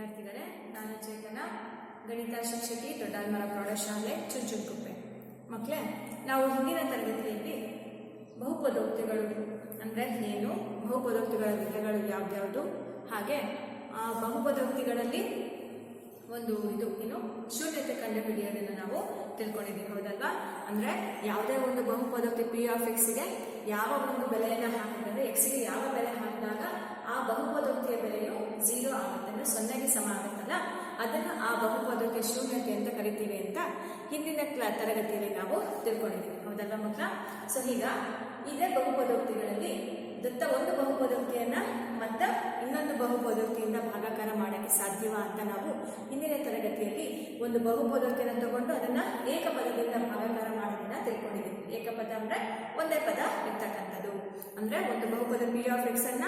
ವಿದ್ಯಾರ್ಥಿಗಳೇ, ನಾನು ಚೇತನ, ಗಣಿತ ಶಿಕ್ಷಕಿ ದೊಡ್ಡಲ್ಮರ ಪ್ರೌಢಶಾಲೆ, ಚುಂಚುಂಕುಪ್ಪೆ. ಮಕ್ಕಳೇ ನಾವು ಹಿಂದಿನ ತರಗತಿಯಲ್ಲಿ ಬಹುಪದೋಕ್ತಿಗಳು ಅಂದರೆ ಏನು? ಬಹುಪದೋಕ್ತಿಗಳ ವಿಧಗಳು ಯಾವ್ದ್ಯಾವುದು? ಹಾಗೆ ಆ ಬಹುಪದೋಕ್ತಿಗಳಲ್ಲಿ ಒಂದು ಇದು ಏನು? ಶೂನ್ಯತೆ ಕಂಡುಹಿಡಿಯೋದನ್ನು ನಾವು ತಿಳ್ಕೊಂಡಿದ್ದೀವಿ, ಹೌದಲ್ವಾ? ಅಂದರೆ ಯಾವುದೇ ಒಂದು ಬಹುಪದೋಕ್ತಿ ಪಿ ಆಫ್ ಎಕ್ಸ್ಗೆ ಯಾವ ಒಂದು ಬೆಲೆಯನ್ನು ಹಾಕಿದರೆ ಎಕ್ಸ್ಗೆ ಯಾವ ಬೆಲೆ ಹಾಕಿದಾಗ ಆ ಬಹುಪದೋಕ್ತಿಯ ಬೆಲೆಯು ಝೀರೋ ಅಂದರೆ ಸೊನ್ನೆಗೆ ಸಮ ಆಗುತ್ತಲ್ಲ? ಅದನ್ನು ಆ ಬಹುಪದಕ್ಕೆ ಶೂನ್ಯತೆ ಅಂತ ಕರಿತೀವಿ ಅಂತ ಹಿಂದಿನ ಕ್ಲಾ, ತರಗತಿಯಲ್ಲಿ ನಾವು ತಿಳ್ಕೊಂಡಿದ್ದೀವಿ. ಹೌದಲ್ವಾ ಮಕ್ಕಳ? ಸೊ ಈಗ ಇದೇ ಬಹುಪದೋಕ್ತಿಗಳಲ್ಲಿ ದತ್ತ ಒಂದು ಬಹುಪದೋಕ್ತಿಯನ್ನ ಮತ್ತೆ ಇನ್ನೊಂದು ಬಹುಪದೋಕ್ತಿಯಿಂದ ಭಾಗಾಕಾರ ಮಾಡೋಕ್ಕೆ ಸಾಧ್ಯವಾ ಅಂತ ನಾವು ಹಿಂದಿನ ತರಗತಿಯಲ್ಲಿ ಒಂದು ಬಹುಪದೋಕ್ತಿಯನ್ನು ತಗೊಂಡು ಅದನ್ನ ಏಕಪದದಿಂದ ಭಾಗಾಕಾರ ಮಾಡೋದನ್ನ ತಿಳ್ಕೊಂಡಿದ್ದೀವಿ. ಏಕಪದ ಅಂದ್ರೆ ಒಂದೇ ಪದ ಇರ್ತಕ್ಕಂಥದ್ದು. ಅಂದ್ರೆ ಒಂದು ಬಹುಪದ ಪಿ ಆಫ್ ಎಕ್ಸ್ ಅನ್ನ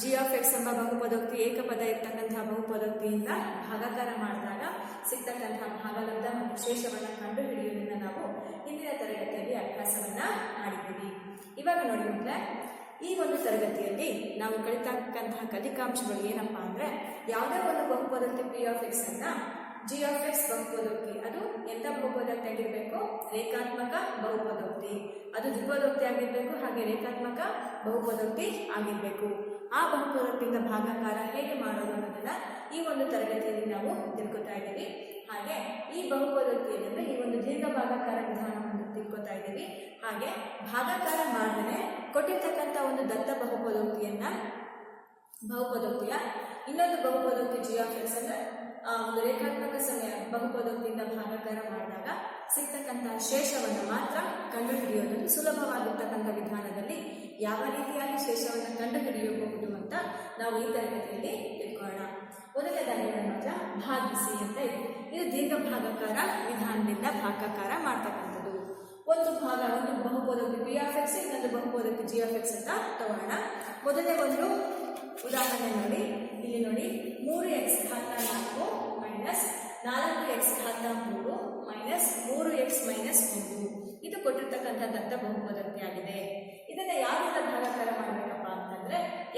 ಜಿ ಆಫ್ ಎಕ್ಸ್ ಎಂಬ ಬಹುಪದೋಕ್ತಿ, ಏಕಪದ ಇರ್ತಕ್ಕಂತಹ ಬಹುಪದೋಕ್ತಿಯಿಂದ ಭಾಗಾಕಾರ ಮಾಡಿದಾಗ ಸಿಗ್ತಕ್ಕಂತಹ ಭಾಗಲಬ್ಧ ಮತ್ತು ಶೇಷವನ್ನು ಕಂಡು ಹಿಡಿಯುವುದನ್ನು ನಾವು ಹಿಂದಿನ ತರಗತಿಯಲ್ಲಿ ಅಭ್ಯಾಸವನ್ನ ಮಾಡಿದ್ದೀವಿ. ಇವಾಗ ನೋಡಿ ಮಕ್ಕಳೇ, ಈ ಒಂದು ತರಗತಿಯಲ್ಲಿ ನಾವು ಕಲಿತಕ್ಕಂತಹ ಕಲಿಕಾಂಶಗಳು ಏನಪ್ಪಾ ಅಂದ್ರೆ, ಯಾವುದೇ ಒಂದು ಬಹುಪದೋಕ್ತಿ ಪಿ ಆಫ್ ಎಕ್ಸ್ ಅನ್ನ ಜಿ ಆಫ್ ಎಕ್ಸ್ ಬಹುಪದೋಕ್ತಿ, ಅದು ಎಂಥ ಬಹುಪದೋಕ್ತಿ ಆಗಿರಬೇಕು? ರೇಖಾತ್ಮಕ ಬಹುಪದೋಕ್ತಿ. ಅದು ದ್ವಿಪದೋಕ್ತಿ ಆಗಿರಬೇಕು, ಹಾಗೆ ರೇಖಾತ್ಮಕ ಬಹುಪದೋಕ್ತಿ ಆಗಿರಬೇಕು. ಆ ಬಹುಪದೋಕ್ತಿಯಿಂದ ಭಾಗಾಕಾರ ಹೇಗೆ ಮಾಡೋದು ಅನ್ನೋದನ್ನ ಈ ಒಂದು ತರಗತಿಯಲ್ಲಿ ನಾವು ತಿಳ್ಕೊತಾ ಇದ್ದೀವಿ. ಹಾಗೆ ಈ ಬಹುಪದೋಕ್ತಿ ಅಂದರೆ ಈ ಒಂದು ದೀರ್ಘ ಭಾಗಾಕಾರ ವಿಧಾನವನ್ನು ತಿಳ್ಕೊತಾ ಇದ್ದೀವಿ. ಹಾಗೆ ಭಾಗಾಕಾರ ಮಾಡಿದ್ರೆ ಕೊಟ್ಟಿರ್ತಕ್ಕಂಥ ಒಂದು ದತ್ತ ಬಹುಪದೋಕ್ತಿಯನ್ನ ಬಹುಪದೋಕ್ತಿಯ ಇನ್ನೊಂದು ಬಹುಪದೋಕ್ತಿ ಜಿ ಆಫ್ ಎಕ್ಸ್ ಅಂದ್ರೆ ಒಂದು ರೇಖಾತ್ಮಕ ಸಮಯ ಬಹುಪದೋಕ್ತಿಯಿಂದ ಭಾಗಾಕಾರ ಮಾಡಿದಾಗ ಸಿಗ್ತಕ್ಕಂಥ ಶೇಷವನ್ನು ಮಾತ್ರ ಕಂಡುಹಿಡಿಯೋದು ಸುಲಭವಾಗಿರ್ತಕ್ಕಂಥ ವಿಧಾನದಲ್ಲಿ ಯಾವ ರೀತಿಯಾಗಿ ಶೇಷವನ್ನು ಕಂಡುಹಿಡಿಯಬಹುದು ಅಂತ ನಾವು ಈ ತರಗತಿಯಲ್ಲಿ ತಿಳ್ಕೊಳ್ಳೋಣ. ಮೊದಲನೇದಾಗಿ ಮಾತ್ರ, ಭಾಗಿಸಿ ಅಂತ ಇದೆ. ಇದು ದೀರ್ಘ ಭಾಗಾಕಾರ ವಿಧಾನದಿಂದ ಭಾಗಾಕಾರ ಮಾಡ್ತಕ್ಕಂಥದ್ದು. ಒಂದು ಭಾಗ, ಒಂದು ಬಹುಪದೋಕ್ತಿ ಪಿ ಆಫ್ ಎಕ್ಸ್ ಇನ್ನೊಂದು ಬಹುಪದೋಕ್ತಿ ಜಿ ಆಫ್ ಎಕ್ಸ್ ಅಂತ ತಗೊಳ್ಳೋಣ. ಮೊದಲನೇ ಒಂದು ಉದಾಹರಣೆ ನೋಡಿ. ಇಲ್ಲಿ ನೋಡಿ, ಮೂರು ಎಕ್ಸ್ ಘಾತ ನಾಲ್ಕು ಮೈನಸ್ ನಾಲ್ಕು ಎಕ್ಸ್ ಘಾತ ಮೂರು ಮೈನಸ್ ಮೂರು ಎಕ್ಸ್ ಮೈನಸ್ ಒಂದು. ಇದು ಕೊಟ್ಟಿರ್ತಕ್ಕಂಥ ದತ್ತ ಬಹುಪದಕ್ಕೆ ಆಗಿದೆ.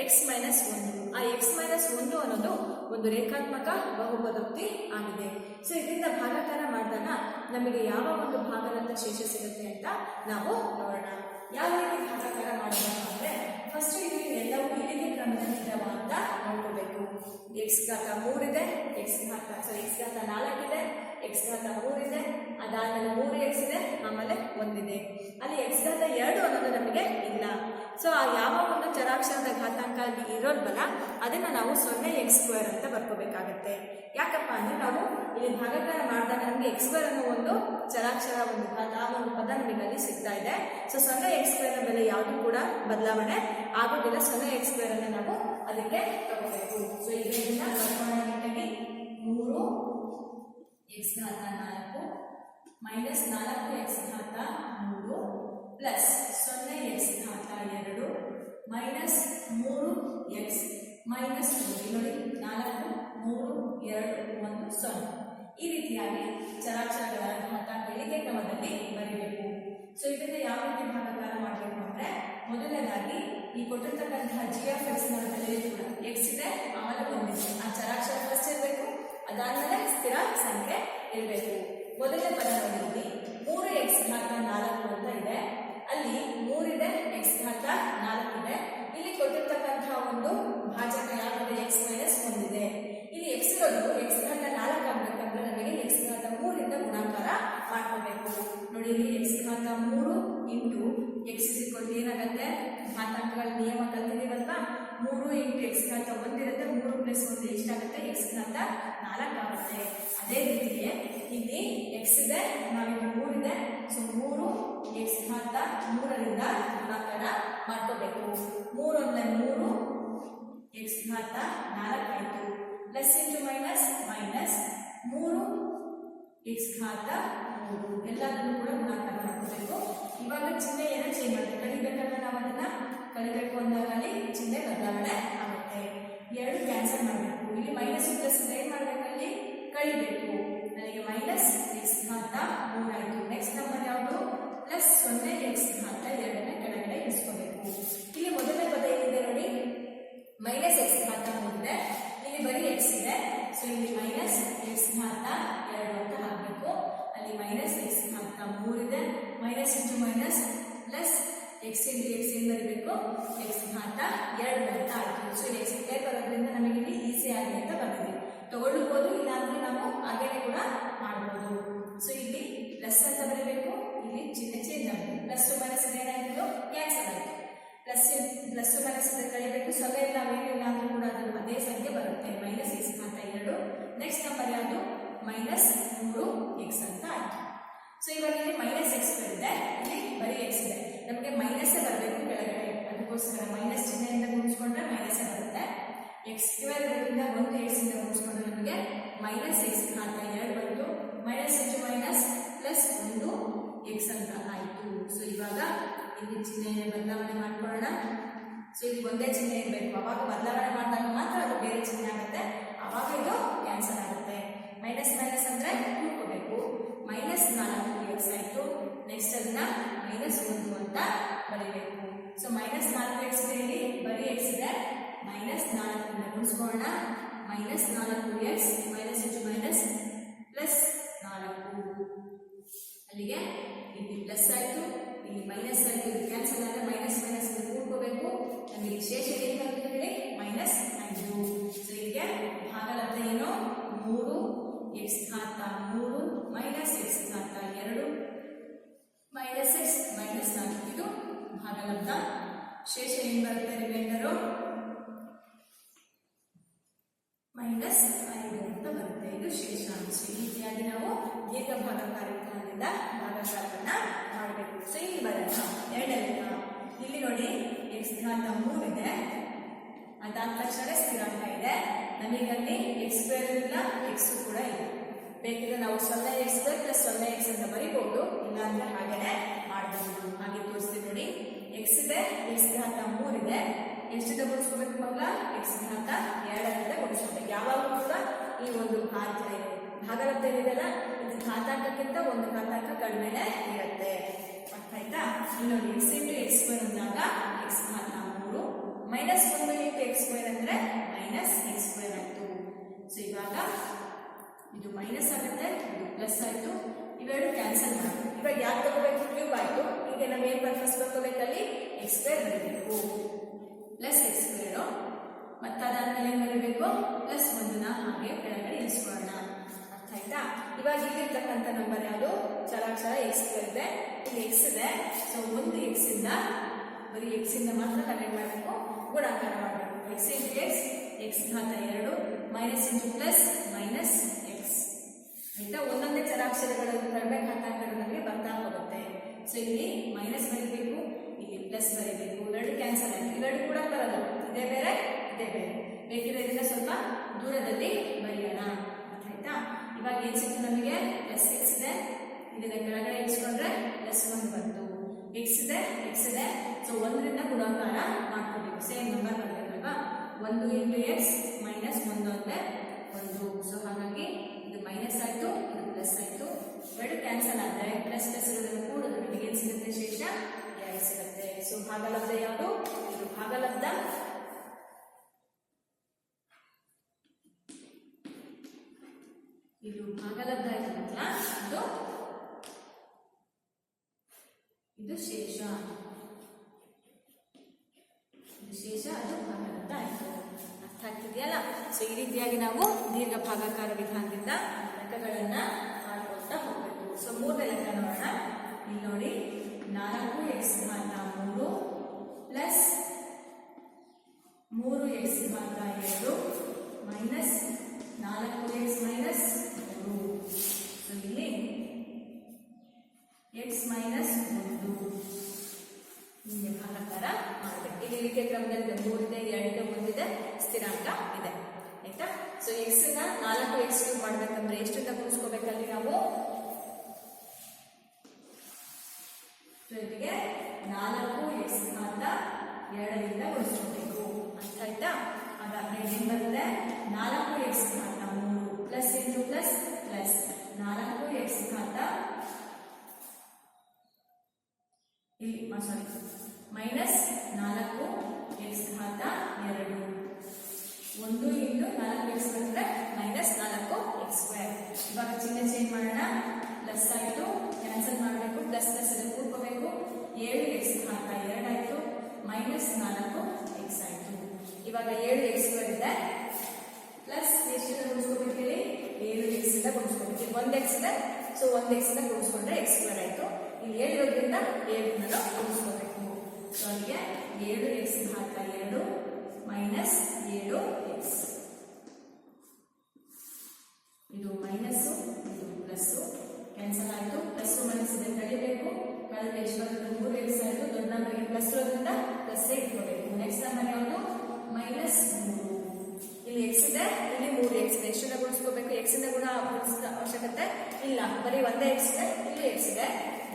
ಎಕ್ಸ್ ಮೈನಸ್ ಒಂದು ಆ ಎಕ್ಸ್ ಮೈನಸ್ ಒಂದು ಅನ್ನೋದು ಒಂದು ರೇಖಾತ್ಮಕ ಬಹುಪದೋಕ್ತಿ ಆಗಿದೆ. ಸೊ ಇದರಿಂದ ಭಾಗಾಕಾರ ಮಾಡಿದಾಗ ನಮಗೆ ಯಾವ ಒಂದು ಭಾಗದಂತ ಶೇಷ ಸಿಗುತ್ತೆ ಅಂತ ನಾವು ನೋಡೋಣ. ಯಾವ ರೀತಿ ಭಾಗಾಕಾರ ಮಾಡಬೇಕು ಅಂದರೆ ಫಸ್ಟ್ ಇಲ್ಲಿ ಎಲ್ಲವೂ ಇಳಿಕೆ ಕ್ರಮದಲ್ಲಿದ್ದಾವ ಅಂತ ನೋಡ್ಕೋಬೇಕು. ಎಕ್ಸ್ ಘಾತ ಮೂರಿದೆ ಎಕ್ಸ್ ಘಾತ ಸೊ ಎಕ್ಸ್ ಘಾತ ನಾಲ್ಕಿದೆ ಎಕ್ಸ್ ಘಾತ ಮೂರಿದೆ ಅದಾದ್ಮೇಲೆ ಮೂರು ಎಕ್ಸ್ ಇದೆ, ಆಮೇಲೆ ಒಂದಿದೆ. ಅಲ್ಲಿ ಎಕ್ಸ್ ಘಾತ ಎರಡು ಅನ್ನೋದು ನಮಗೆ ಇಲ್ಲ. ಸೊ ಆ ಯಾವ ಒಂದು ಚರಾಕ್ಷರದ ಘಾತಾಂಕ ಅಲ್ಲಿ ಇರೋಲ್ವಲ್ಲ ಅದನ್ನ ನಾವು ಸೊನ್ನೆ ಎಕ್ಸ್ ಸ್ಕ್ವೇರ್ ಅಂತ ಬರ್ಕೋಬೇಕಾಗತ್ತೆ. ಯಾಕಪ್ಪ ಅಂದ್ರೆ ನಾವು ಇಲ್ಲಿ ಭಾಗಾಕಾರ ಮಾಡಿದಾಗ ನಮಗೆ ಎಕ್ಸ್ ಸ್ಕ್ವೇರ್ ಅನ್ನೋ ಒಂದು ಚರಾಕ್ಷರ ಒಂದು ಪದ, ಆ ಒಂದು ಪದ ನಮಗೆ ಅಲ್ಲಿ ಸಿಗ್ತಾ ಇದೆ. ಸೊ ಸೊನ್ನೆ ಎಕ್ಸ್ ಸ್ಕ್ವೇರ್ ಬೆಲೆ ಯಾವುದೂ ಕೂಡ ಬದಲಾವಣೆ ಆಗೋದಿಲ್ಲ. ಸೊನ್ನೆ ಎಕ್ಸ್ ಸ್ಕ್ವೇರ್ ಅನ್ನು ನಾವು ಅದಕ್ಕೆ ತಗೋಬೇಕು. ಸೊ ಇದರಿಂದ ನೀಟಾಗಿ ಮೂರು ಎಕ್ಸ್ ಘಾತ ನಾಲ್ಕು ಮೈನಸ್ ನಾಲ್ಕು ಎಕ್ಸ್ ಘಾತ ಮೂರು. ಪ್ಲಸ್ ಸೊನ್ನೆ ಎಕ್ಸ್ ಘಾತ ಎರಡು, ಮೈನಸ್ ಮೂರು ಎಕ್ಸ್, ಮೈನಸ್ ನೋಡಿ, ನಾಲ್ಕು, ಮೂರು, ಎರಡು, ಒಂದು, ಸೊನ್ನೆ. ಈ ರೀತಿಯಾಗಿ ಚರಾಕ್ಷರಗಳ ಘಾತ ಬೆಳಿಗ್ಗೆ ಕ್ರಮದಲ್ಲಿ ಬರೀಬೇಕು. ಸೊ ಇದನ್ನು ಯಾವ ರೀತಿ ಭಾಗಾಕಾರ ಮಾಡಬೇಕು ಅಂದ್ರೆ, ಮೊದಲನೇದಾಗಿ ಈ ಕೊಟ್ಟಿರ್ತಕ್ಕಂತಹ ಜಿ ಎಫ್ ಎಕ್ಸ್ನ ಬೆಲೆ ಕೂಡ ಎಕ್ಸ್ ಇದೆ, ಆಮೇಲೆ ಒಂದಿದೆ. ಆ ಚರಾಕ್ಷರ ಫಸ್ಟ್ ಇರಬೇಕು, ಅದಾದ್ಮೇಲೆ ಸ್ಥಿರ ಸಂಖ್ಯೆ ಇರಬೇಕು. ಮೊದಲನೇ ಪದ ಮೂರು ಎಕ್ಸ್ ನಾಲ್ಕು ಅಂತ ಇದೆ. ಅಲ್ಲಿ ಮೂರಿದೆ ಎಕ್ಸ್ ಘಾತ ನಾಲ್ಕಿದೆ. ಇಲ್ಲಿ ಕೊಟ್ಟಿರ್ತಕ್ಕಂತಹ ಒಂದು ಭಾಜಕ ಯಾವುದು ಎಕ್ಸ್ ಮೈನಸ್ ಒಂದಿದೆ. ಇಲ್ಲಿ ಎಕ್ಸ್ ಇರೋದು ಎಕ್ಸ್ ಘಾತ ನಾಲ್ಕು ಆಗ್ಬೇಕಂದ್ರೆ ನಮಗೆ ಎಕ್ಸ್ ಘಾತ ಮೂರಿಂದ ಗುಣಾಕಾರ ಮಾಡ್ಕೋಬೇಕು. ನೋಡಿ, ಇಲ್ಲಿ ಎಕ್ಸ್ ಘಾತ ಮೂರು ಇಂಟು ಎಕ್ಸ್ ಇಸ್ಕೊಂಡು ಏನಾಗುತ್ತೆ? ಘಾತಾಂಕಗಳ ನಿಯಮ ಕಲ್ತಿದೀವಲ್ವಾ ಮೂರು ಇಂಟು ಎಕ್ಸ್ ಘಾತ ಒಂದಿರುತ್ತೆ, ಮೂರು ಪ್ಲಸ್ ಒಂದು ಎಷ್ಟಾಗುತ್ತೆ? ಎಕ್ಸ್ ಘಾತ ನಾಲ್ಕು ಆಗುತ್ತೆ. ಅದೇ ರೀತಿಗೆ ಇಲ್ಲಿ ಎಕ್ಸ್ ಇದೆ, ನಾವಿಲ್ಲಿ ಮೂರಿದೆ. ಸೊ ಮೂರು ಎಕ್ಸ್ ಘಾತ ಮೂರರಿಂದ ಗುಣಾಕಾರ ಮಾಡ್ಕೋಬೇಕು. ಮೂರರಿಂದ ಮೂರು, ಎಕ್ಸ್ ಘಾತ ನಾಲ್ಕಾಯಿತು ಪ್ಲಸ್ ಇಂಟು ಮೈನಸ್ ಮೈನಸ್ ಮೂರು, ಎಕ್ಸ್ ಘಾತ ಮೂರು. ಎಲ್ಲದನ್ನು ಕೂಡ ಗುಣಾಕಾರ ಮಾಡ್ಕೋಬೇಕು. ಇವಾಗ ಚಿಹ್ನೆ ಏನೋ ಚೇಂಜ್ ಮಾಡಬೇಕು ಕಳಿಬೇಕಂದ್ರೆ ನಾವು ಅದನ್ನ? ಕಲಿಬೇಕು ಅಂದಾಗ ಅಲ್ಲಿ ಚಿಹ್ನೆ ಬದಲಾವಣೆ ಆಗುತ್ತೆ. ಎರಡು ಕ್ಯಾನ್ಸಲ್ ಮಾಡಬೇಕು. ಇಲ್ಲಿ ಮೈನಸ್ ಪ್ಲಸ್ ಏನು ಮಾಡಬೇಕಲ್ಲಿ ಕಳಿಬೇಕು ನನಗೆ ಮೈನಸ್ ಎಕ್ಸ್ ಘಾತ ಮೂರಾಯಿತು ನೆಕ್ಸ್ಟ್ ನಂಬರ್ ಯಾವುದು? ಸೊನ್ನೆ ಎಕ್ಸ್ ಅಂತ ಎರಡನೇ ಕೆಳಗಡೆ ಇಳಿಸ್ಕೋಬೇಕು ಇಲ್ಲಿ ಮೊದಲನೇ ಪದ ಏನಿದೆ ನೋಡಿ? ಮೈನಸ್ ಎಕ್ಸ್ ಘಾತ ಮುಂದೆ ಇಲ್ಲಿ ಬರೀ ಎಕ್ಸ್ ಇದೆ. ಸೊ ಇಲ್ಲಿ ಮೈನಸ್ ಎಕ್ಸ್ ಘಾತ ಎರಡು ಅಂತ ಹಾಕಬೇಕು. ಅಲ್ಲಿ ಮೈನಸ್ ಎಕ್ಸ್ ಘಾತ ಮೂರಿದೆ. Minus into minus plus X into X ಏನು ಬರೀಬೇಕು? ಎಕ್ಸ್ ಘಾತ ಎರಡು ಅಂತ ಆಯಿತು ಸೊ ಎಕ್ಸ್ ಟೈಪ್ ಬರೋದ್ರಿಂದ ನಮಗೆ ಇಲ್ಲಿ ಈಸಿ ಆಗಿ ಅಂತ ಬಂದಿದೆ. ತಗೊಳ್ಬಹುದು ಇಲ್ಲಾಂದ್ರೆ ನಾವು ಹಾಗೇನೆ ಕೂಡ ಮಾಡಬಹುದು ಸೊ ಇಲ್ಲಿ ಪ್ಲಸ್ ಅಂತ ಬರೀಬೇಕು. ಇಲ್ಲಿ ಚಿಹ್ನೆ ಚೇಂಜ್ ಆಗುತ್ತೆ ಪ್ಲಸ್ ಟು ಮೈನಸ್ ಏನಾಯಿತು ಕ್ಯಾನ್ಸಲ್ ಆಯಿತು ಪ್ಲಸ್ ಪ್ಲಸ್ ಮೈನಸ್ ಕಳಿಬೇಕು ಸೊನ್ನೆ ನಾವೇನಿಲ್ಲ ಅಂದ್ರೂ ಕೂಡ ಅದು ಅದೇ ಸಂಖ್ಯೆ ಬರುತ್ತೆ. ಮೈನಸ್ ಎಕ್ಸ್ ಅಂತ ಎರಡು ನೆಕ್ಸ್ಟ್ ನಂಬರ್ ಯಾವುದು? ಮೈನಸ್ ಮೂರು ಎಕ್ಸ್ ಅಂತ ಆಯ್ತು. ಸೊ ಇವಾಗ ಇಲ್ಲಿ ಮೈನಸ್ ಎಕ್ಸ್ ಬರುತ್ತೆ, ಇಲ್ಲಿ ಬರೀ ಎಕ್ಸ್ ಇದೆ. ನಮಗೆ ಮೈನಸ್ ಬರಬೇಕು ಕೆಳಗಡೆ. ಅದಕ್ಕೋಸ್ಕರ ಮೈನಸ್ ಚಿಹ್ನೆಯಿಂದ ಗುಣಿಸ್ಕೊಂಡ್ರೆ ಮೈನಸ್ ಬರುತ್ತೆ. ಎಕ್ಸ್ ಸ್ಕ್ವೇರ್ ಒಂದು ಎಕ್ಸ್ ಇಂದ ಗುಣಿಸ್ಕೊಂಡ್ರೆ ನಮಗೆ ಮೈನಸ್ ಎಕ್ಸ್ ಅಂತ ಎರಡು ಬಂತು. ಮೈನಸ್ ಇಂಟು ಮೈನಸ್ ಪ್ಲಸ್ ಒಂದು ಎಕ್ಸ್ ಅಂತ ಆಯಿತು. ಸೊ ಇವಾಗ ಇಲ್ಲಿ ಚಿಹ್ನೆಯನ್ನು ಬದಲಾವಣೆ ಮಾಡ್ಕೊಳ್ಳೋಣ. ಸೊ ಇಲ್ಲಿ ಒಂದೇ ಚಿಹ್ನೆ ಇರಬೇಕು. ಅವಾಗ ಬದಲಾವಣೆ ಮಾಡಿದಾಗ ಮಾತ್ರ ಅದು ಬೇರೆ ಚಿಹ್ನೆ ಆಗುತ್ತೆ. ಅವಾಗ ಇದು ಕ್ಯಾನ್ಸಲ್ ಆಗುತ್ತೆ. ಮೈನಸ್ ಮೈನಸ್ ಅಂದರೆ ಕೂಡ್ಕೋಬೇಕು ಮೈನಸ್ ನಾಲ್ಕು ಎಕ್ಸ್ ಆಯಿತು. ನೆಕ್ಸ್ಟ್ ಅದನ್ನ ಮೈನಸ್ ಒಂದು ಅಂತ ಬರೀಬೇಕು. ಸೊ ಮೈನಸ್ ನಾಲ್ಕು ಎಕ್ಸ್ ಇದೆ ಬರೀ ಎಕ್ಸ್ ಇದೆ. ಮೈನಸ್ ನಾಲ್ಕರಿಂದ ಗುಣಿಸ್ಕೊಳ್ಳೋಣ. ಮೈನಸ್ ನಾಲ್ಕು X minus into minus plus ನಾಲ್ಕು. ಅಲ್ಲಿಗೆ ಇಲ್ಲಿ ಪ್ಲಸ್ ಆಯಿತು. ಇಲ್ಲಿ ಮೈನಸ್ ಆಯಿತು ಇದು ಕ್ಯಾನ್ಸಲ್ ಆದರೆ ಮೈನಸ್ ಮೈನಸ್ ಕೂಡ್ಕೋಬೇಕು. ನಮಗೆ ಶೇಷ ಏನು ಬರುತ್ತೆ ಹೇಳಿ? ಮೈನಸ್ ಐದು ಸೊ ಇಲ್ಲಿಗೆ ಭಾಗಲಬ್ಧ ಏನು? ಮೂರು ಎಕ್ಸ್ ಘಾತ ಮೂರು ಮೈನಸ್ ಎಕ್ಸ್ ಘಾತ ಎರಡು ಮೈನಸ್ ಎಕ್ಸ್ ಮೈನಸ್ ನಾಲ್ಕು. ಇದು ಭಾಗಲಬ್ಧ ಶೇಷ ಏನು ಬರುತ್ತೆ ರಿಮೈಂಡರು ಮೈನಸ್ ಐದು ಅಂತ ಬರುತ್ತೆ. ಇದು ಶೇಷಾಂಶ ಈ ರೀತಿಯಾಗಿ ನಾವು ಏಕಭಾಗ ಕಾರ್ಯಕ್ರಮದಿಂದ ಮಾಡಬೇಕು. ಸೊ ಇಲ್ಲಿ ಬರೋಣ. ಎರಡರಿಂದ. ಇಲ್ಲಿ ನೋಡಿ ಎಕ್ಸ್ ಘಾತ ಮೂರಿದೆ ಅದಾದ ತಕ್ಷಣ ಸ್ಥಿರಾಂಕ ಇದೆ. ನಮಗಲ್ಲಿ ಎಕ್ಸ್ ಸ್ಕ್ವೇರ್ ಇಲ್ಲ ಎಕ್ಸ್ ಕೂಡ ಇದೆ. ಬೇಕಿದ್ರೆ ನಾವು ಸೊನ್ನೆ ಎಕ್ಸ್ ಸ್ಕ್ವೇರ್ ಪ್ಲಸ್ ಸೊನ್ನೆ ಎಕ್ಸ್ ಅಂತ ಬರೀಬಹುದು ಇಲ್ಲಾಂದ್ರೆ ಹಾಗೇನೆ ಮಾಡಬಹುದು ಹಾಗೆ ತೋರಿಸ್ತೀವಿ ನೋಡಿ. ಎಕ್ಸ್ ಇದೆ ಎಕ್ಸ್ ಘಾತ ಮೂರು ಗುಣಿಸ್ಕೋಬೇಕು ಘಾತ ಎರಡರಿಂದ ಕೊಡಿಸುತ್ತೆ ಯಾವಾಗಲೂ ಕೂಡ ಈ ಒಂದು ಭಾಗ ಭಾಗಲಬ್ಧ ಏನಿದೆಲ್ಲ ಇದು ಘಾತಾಂಕಕ್ಕಿಂತ ಒಂದು ಘಾತಾಂಕ ಕಡಿಮೆನೆ ಇರುತ್ತೆ. ಆಯ್ತಾ ನೋಡಿ ಎಕ್ಸ್ ಇಂಟು ಎಕ್ಸ್ ಸ್ಕ್ವೇರ್ ಅಂದಾಗ ಎಕ್ಸ್ ಘಾತ ಮೂರು ಮೈನಸ್ ಒಂದು ಇಂಟು ಎಕ್ಸ್ ಸ್ಕ್ವೇರ್ ಅಂದ್ರೆ ಮೈನಸ್ ಎಕ್ಸ್ ಸ್ಕ್ವೇರ್ ಆಯ್ತು. ಸೊ ಇವಾಗ ಇದು ಮೈನಸ್ ಆಗುತ್ತೆ ಪ್ಲಸ್ ಆಯ್ತು. ಇವೆರಡು ಕ್ಯಾನ್ಸಲ್ ಮಾಡಿ ಇವಾಗ ಯಾಕೆ ತಗೋಬೇಕು? ಕ್ಯೂಬ್ ಆಯ್ತು. ಈಗ ನಾವು ಏನು ಫಸ್ಟ್ ಬರ್ಕೋಬೇಕಲ್ಲಿ ಎಕ್ಸ್ ಸ್ಕ್ವೇರ್ ಬರೀಬೇಕು ಪ್ಲಸ್ ಎಕ್ಸ್ ಸ್ಕ್ವೇರು ಮತ್ತೆ ಅದಾದ್ಮೇಲೆ ಏನು ಬರೀಬೇಕು? ಪ್ಲಸ್ ಒಂದನ್ನ ಹಾಗೆ ಕೆಳಗಡೆ ಇಳಿಸ್ಕೊಳ್ಳೋಣ ಅರ್ಥ ಆಯ್ತಾ? ಇವಾಗ ಇಲ್ಲಿರ್ತಕ್ಕಂಥ ನಂಬರ್ ಯಾವುದು? ಚಲಾಕ್ಷರ ಎಕ್ಸ್ ಇದೆ ಇಲ್ಲಿ ಎಕ್ಸ್ ಇದೆ. ಸೊ ಒಂದು ಎಕ್ಸ್ ಇಂದ ಬರೀ ಎಕ್ಸ್ ಇಂದ ಮಾತ್ರ ಕನೆಕ್ಟ್ ಮಾಡಬೇಕು. ಗುಣಾಕಾರ ಮಾಡಬೇಕು ಎಕ್ಸ್ ಇಂಟು ಎಕ್ಸ್ ಎಕ್ಸ್ ಘಾತ ಎರಡು minus into plus minus X ಆಯ್ತಾ? ಒಂದೊಂದೇ ಚಲಾಕ್ಷರಗಳು ಕಡಿಮೆ ನಮಗೆ ಬರ್ತಾ ಹೋಗುತ್ತೆ. ಸೊ ಇಲ್ಲಿ ಮೈನಸ್ ಬರೀಬೇಕು, ಇಲ್ಲಿ ಪ್ಲಸ್ ಬರೀಬೇಕು. ಎರಡು ಕ್ಯಾನ್ಸಲ್ ಆಯ್ತು. ಇವೆರಡು ಕೂಡ ಬರಲ್ಲ. ಇದೇ ಬೇರೆ. ಇದೇ ಬೇಕಿರೋದ್ರಿಂದ ಸ್ವಲ್ಪ ದೂರದಲ್ಲಿ ಬರೆಯೋಣ. ಆಯ್ತಾ ಇವಾಗ ಏನ್ ಸಿಕ್ತು ನಮಗೆ? ಪ್ಲಸ್ ಎಕ್ಸ್ ಇದೆ. ಇದನ್ನ ಕೆಳಗಡೆ ಇಳಿಸ್ಕೊಂಡ್ರೆ ಪ್ಲಸ್ ಒನ್ ಬಂತು. ಎಕ್ಸ್ ಇದೆ ಎಕ್ಸ್ ಇದೆ. ಸೊ ಒಂದರಿಂದ ಗುಣಾಕಾರ ಮಾಡ್ಕೋಬೇಕು. ಸೇಮ್ ನಂಬರ್ ಬರಬೇಕಲ್ವಾ? ಒಂದು ಇಂಟು ಎಕ್ಸ್ ಮೈನಸ್ ಒಂದು ಅಂದ್ರೆ ಒಂದು. ಸೊ ಹಾಗಾಗಿ ಇದು ಮೈನಸ್ ಆಯಿತು, ಇದು ಪ್ಲಸ್ ಆಯಿತು. ಎರಡು ಕ್ಯಾನ್ಸಲ್ ಆದರೆ ಪ್ಲಸ್ ಪ್ಲಸ್ ಇರೋದನ್ನು ಕೂಡ ನಮಗೆ ಏನು ಸಿಗುತ್ತೆ ಶೇಷ? ಎರಡು ಸಿಗುತ್ತೆ. ಸೊ ಭಾಗಲಬ್ಧ ಯಾವುದು? ಇದು ಭಾಗಲಬ್ಧ ಇದು ಭಾಗಲಬ್ಧ ಆಯ್ತಲ್ಲ ಇದು ಇದು ಶೇಷ. ಇದು ಶೇಷ, ಅದು ಆಯ್ತು. ಅರ್ಥ ಆಗ್ತಿದೆಯಲ್ಲ? ಸೊ ಈ ರೀತಿಯಾಗಿ ನಾವು ದೀರ್ಘ ಭಾಗಾಕಾರ ವಿಧಾನದಿಂದ ಲೆಕ್ಕಗಳನ್ನ ಮಾಡ್ಕೊಳ್ತಾ ಹೋಗ್ಬೇಕು. ಸೊ ಮೂರನೇ ಲೆಕ್ಕ ನೋಡೋಣ. ಇಲ್ಲಿ ನೋಡಿ, ನಾಲ್ಕು ಎಕ್ಸ್ ಮಾತ್ರ ಮೂರು ಪ್ಲಸ್ ಮೂರು ಎಕ್ಸ್ ಮಾತ್ರ ಎರಡು ಮೈನಸ್ ನಾಲ್ಕು ಎಕ್ಸ್ ಮೈನಸ್ ಮೂರು ಸೊ ಇಲ್ಲಿ ಎಕ್ಸ್ ಮೈನಸ್ ಒಂದು ಹೀಗೆ ಭಾಗಾಕಾರ ಮಾಡಬೇಕು. ಇಲ್ಲಿ ರೀತಿಯ ಕ್ರಮದಲ್ಲಿ ಮೂರಿದೆ ಎರಡು ಒಂದಿದೆ ಸ್ಥಿರಾಂಕ ಇದೆ. ಆಯ್ತಾ? ಸೊ ಎಕ್ಸ್ನ ನಾಲ್ಕು ಎಕ್ಸ್ ಕ್ಯೂಬ್ ಮಾಡ್ಬೇಕಂದ್ರೆ ಎಷ್ಟು ಗುಣಿಸ್ಕೋಬೇಕಲ್ಲಿ ನಾವು? ಜೊತೆಗೆ ನಾಲ್ಕು ಎಕ್ಸ್ ಮಾತ್ರ ಎರಡರಿಂದ ಉಳಿಸ್ಕೋಬೇಕು ಅರ್ಥ ಆಯ್ತಾ? ಅದಾದ್ಮೇಲೆ ಏನ್ ಬರುತ್ತೆ ನಾಲ್ಕು ಎಕ್ಸ್ ಘಾತ ಮೂರು ಪ್ಲಸ್ ಇಂಟು ಪ್ಲಸ್ ಪ್ಲಸ್ ನಾಲ್ಕು ಎಕ್ಸ್ ಘಾತ ಇಲ್ಲಿ ಸಾರಿ ಮೈನಸ್ ನಾಲ್ಕು ಎಕ್ಸ್ ಘಾತ ಎರಡು. ಒಂದು ಇಂಟು ನಾಲ್ಕು ಎಕ್ಸ್ ಬಂದ್ರೆ ಮೈನಸ್ ನಾಲ್ಕು ಎಕ್ಸ್ ಸ್ಕ್ವೇರ್ ಇವಾಗ ಚಿಹ್ನೆ ಚೇಂಜ್ ಮಾಡೋಣ. ಪ್ಲಸ್ ಆಯಿತು. ಕ್ಯಾನ್ಸಲ್ ಮಾಡಬೇಕು. ಪ್ಲಸ್ ಪ್ಲಸ್ ಅಲ್ಲಿ ಕೂಡ್ಕೋಬೇಕು ಏಳು ಎಕ್ಸ್ ಖಾತ ಎರಡಾಯಿತು ಮೈನಸ್ ನಾಲ್ಕು ಎಕ್ಸ್ ಆಯಿತು. ಇವಾಗ ಏಳು ಎಕ್ಸ್ ಇದೆ ಪ್ಲಸ್ ಎಷ್ಟು ಗುಣಿಸ್ಕೊಬೇಕಿಲ್ಲಿ ಏಳು ಎಕ್ಸ್ ಇಂದ ಗುಣಿಸ್ಕೊಬೇಕು ಒಂದ್ ಎಕ್ಸ್ ಇದೆ ಸೊ ಒಂದು ಎಕ್ಸ್ ಇಂದ ಗುಣಿಸ್ಕೊಂಡ್ರೆ ಎಕ್ಸ್ ಸ್ಕ್ವೇರ್ ಆಯಿತು. ಇಲ್ಲಿ ಏಳು ಇರೋದ್ರಿಂದ ಏಳನ್ನ ಗುಣಿಸ್ಕೋಬೇಕು ಸೊ ಅಲ್ಲಿಗೆ ಏಳು ಎಕ್ಸ್ ಘಾತ ಎರಡು ಮೈನಸ್ ಏಳು ಎಕ್ಸ್. ಇದು ಮೈನಸ್ ಇದು ಪ್ಲಸ್ ಕ್ಯಾನ್ಸಲ್ ಆಯಿತು. ಪ್ಲಸ್ ಮೈನಸ್ ಇದೆ ಕಳಿಬೇಕು ಕಳೆದ ಎಷ್ಟು ಮೂರು ಎಕ್ಸ್ ಆಯಿತು ದೊಡ್ಡ ನಂಬರ್ಗೆ ಪ್ಲಸ್ ಇರೋದ್ರಿಂದ ಪ್ಲಸ್ ಇಟ್ಕೋಬೇಕು. ನೆಕ್ಸ್ಟ್ ನಂಬರ್ ಯಾವುದು ಮೈನಸ್ ಮೂರು ಇಲ್ಲಿ ಎಕ್ಸ್ ಇದೆ, ಇಲ್ಲಿ ಮೂರು ಎಕ್ಸ್ ಇದೆ. ಎಷ್ಟನ್ನ ಗುಣಿಸ್ಕೋಬೇಕು. ಎಕ್ಸ್ ಇಂದ ಗುಣ ಗುಣಿಸಿದ ಅವಶ್ಯಕತೆ ಇಲ್ಲ. ಬರೀ ಒಂದೇ ಎಕ್ಸ್ ಇದೆ, ಇಲ್ಲಿ ಎಕ್ಸ್ ಇದೆ.